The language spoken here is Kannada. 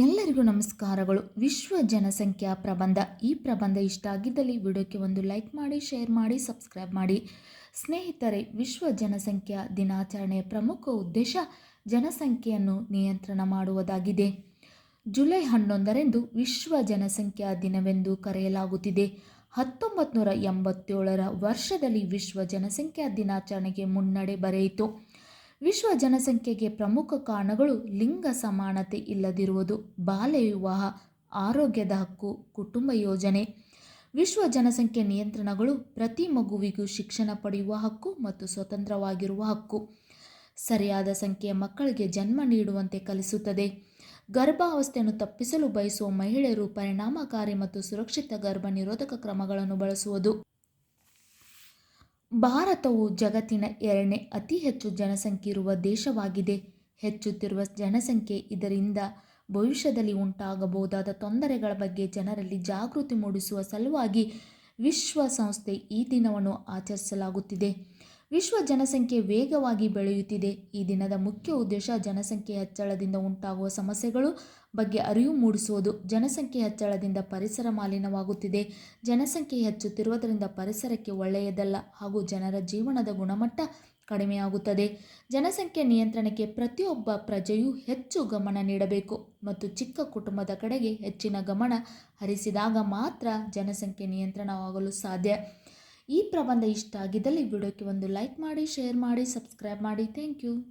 ಎಲ್ಲರಿಗೂ ನಮಸ್ಕಾರಗಳು. ವಿಶ್ವ ಜನಸಂಖ್ಯಾ ಪ್ರಬಂಧ. ಈ ಪ್ರಬಂಧ ಇಷ್ಟ ಆಗಿದ್ದಲ್ಲಿ ವಿಡಿಯೋಕ್ಕೆ ಒಂದು ಲೈಕ್ ಮಾಡಿ, ಶೇರ್ ಮಾಡಿ, ಸಬ್ಸ್ಕ್ರೈಬ್ ಮಾಡಿ. ಸ್ನೇಹಿತರೆ, ವಿಶ್ವ ಜನಸಂಖ್ಯಾ ದಿನಾಚರಣೆಯ ಪ್ರಮುಖ ಉದ್ದೇಶ ಜನಸಂಖ್ಯೆಯನ್ನು ನಿಯಂತ್ರಣ ಮಾಡುವುದಾಗಿದೆ. ಜುಲೈ ಹನ್ನೊಂದರಂದು ವಿಶ್ವ ಜನಸಂಖ್ಯಾ ದಿನವೆಂದು ಕರೆಯಲಾಗುತ್ತಿದೆ. ಹತ್ತೊಂಬತ್ತು ನೂರ ಎಂಬತ್ತೇಳರ ವರ್ಷದಲ್ಲಿ ವಿಶ್ವ ಜನಸಂಖ್ಯಾ ದಿನಾಚರಣೆಗೆ ಮುನ್ನಡೆ ಬರೆಯಿತು. ವಿಶ್ವ ಜನಸಂಖ್ಯೆಗೆ ಪ್ರಮುಖ ಕಾರಣಗಳು ಲಿಂಗ ಸಮಾನತೆ ಇಲ್ಲದಿರುವುದು, ಬಾಲ್ಯ ವಿವಾಹ, ಆರೋಗ್ಯದ ಹಕ್ಕು, ಕುಟುಂಬ ಯೋಜನೆ. ವಿಶ್ವ ಜನಸಂಖ್ಯೆ ನಿಯಂತ್ರಣಗಳು ಪ್ರತಿ ಮಗುವಿಗೂ ಶಿಕ್ಷಣ ಪಡೆಯುವ ಹಕ್ಕು ಮತ್ತು ಸ್ವತಂತ್ರವಾಗಿರುವ ಹಕ್ಕು. ಸರಿಯಾದ ಸಂಖ್ಯೆಯ ಮಕ್ಕಳಿಗೆ ಜನ್ಮ ನೀಡುವಂತೆ ಕಲಿಸುತ್ತದೆ. ಗರ್ಭಾವಸ್ಥೆಯನ್ನು ತಪ್ಪಿಸಲು ಬಯಸುವ ಮಹಿಳೆಯರು ಪರಿಣಾಮಕಾರಿ ಮತ್ತು ಸುರಕ್ಷಿತ ಗರ್ಭ ನಿರೋಧಕ ಕ್ರಮಗಳನ್ನು ಬಳಸುವುದು. ಭಾರತವು ಜಗತ್ತಿನ ಎರಡನೇ ಅತಿ ಹೆಚ್ಚು ಜನಸಂಖ್ಯೆ ಇರುವ ದೇಶವಾಗಿದೆ. ಹೆಚ್ಚುತ್ತಿರುವ ಜನಸಂಖ್ಯೆ ಇದರಿಂದ ಭವಿಷ್ಯದಲ್ಲಿ ಉಂಟಾಗಬಹುದಾದ ತೊಂದರೆಗಳ ಬಗ್ಗೆ ಜನರಲ್ಲಿ ಜಾಗೃತಿ ಮೂಡಿಸುವ ಸಲುವಾಗಿ ವಿಶ್ವಸಂಸ್ಥೆ ಈ ದಿನವನ್ನು ಆಚರಿಸಲಾಗುತ್ತಿದೆ. ವಿಶ್ವ ಜನಸಂಖ್ಯೆ ವೇಗವಾಗಿ ಬೆಳೆಯುತ್ತಿದೆ. ಈ ದಿನದ ಮುಖ್ಯ ಉದ್ದೇಶ ಜನಸಂಖ್ಯೆ ಹೆಚ್ಚಳದಿಂದ ಉಂಟಾಗುವ ಸಮಸ್ಯೆಗಳು ಬಗ್ಗೆ ಅರಿವು ಮೂಡಿಸುವುದು. ಜನಸಂಖ್ಯೆ ಹೆಚ್ಚಳದಿಂದ ಪರಿಸರ ಮಾಲಿನ್ಯವಾಗುತ್ತಿದೆ. ಜನಸಂಖ್ಯೆ ಹೆಚ್ಚುತ್ತಿರುವುದರಿಂದ ಪರಿಸರಕ್ಕೆ ಒಳ್ಳೆಯದಲ್ಲ ಹಾಗೂ ಜನರ ಜೀವನದ ಗುಣಮಟ್ಟ ಕಡಿಮೆಯಾಗುತ್ತದೆ. ಜನಸಂಖ್ಯೆ ನಿಯಂತ್ರಣಕ್ಕೆ ಪ್ರತಿಯೊಬ್ಬ ಪ್ರಜೆಯೂ ಹೆಚ್ಚು ಗಮನ ನೀಡಬೇಕು ಮತ್ತು ಚಿಕ್ಕ ಕುಟುಂಬದ ಕಡೆಗೆ ಹೆಚ್ಚಿನ ಗಮನ ಹರಿಸಿದಾಗ ಮಾತ್ರ ಜನಸಂಖ್ಯೆ ನಿಯಂತ್ರಣವಾಗಲು ಸಾಧ್ಯ. ಈ ಪ್ರಬಂಧ ಇಷ್ಟ ಆಗಿದ್ದಲ್ಲಿ ವಿಡಿಯೋಕ್ಕೆ ಒಂದು ಲೈಕ್ ಮಾಡಿ ಶೇರ್ ಮಾಡಿ ಸಬ್ಸ್ಕ್ರೈಬ್ ಮಾಡಿ. Thank you.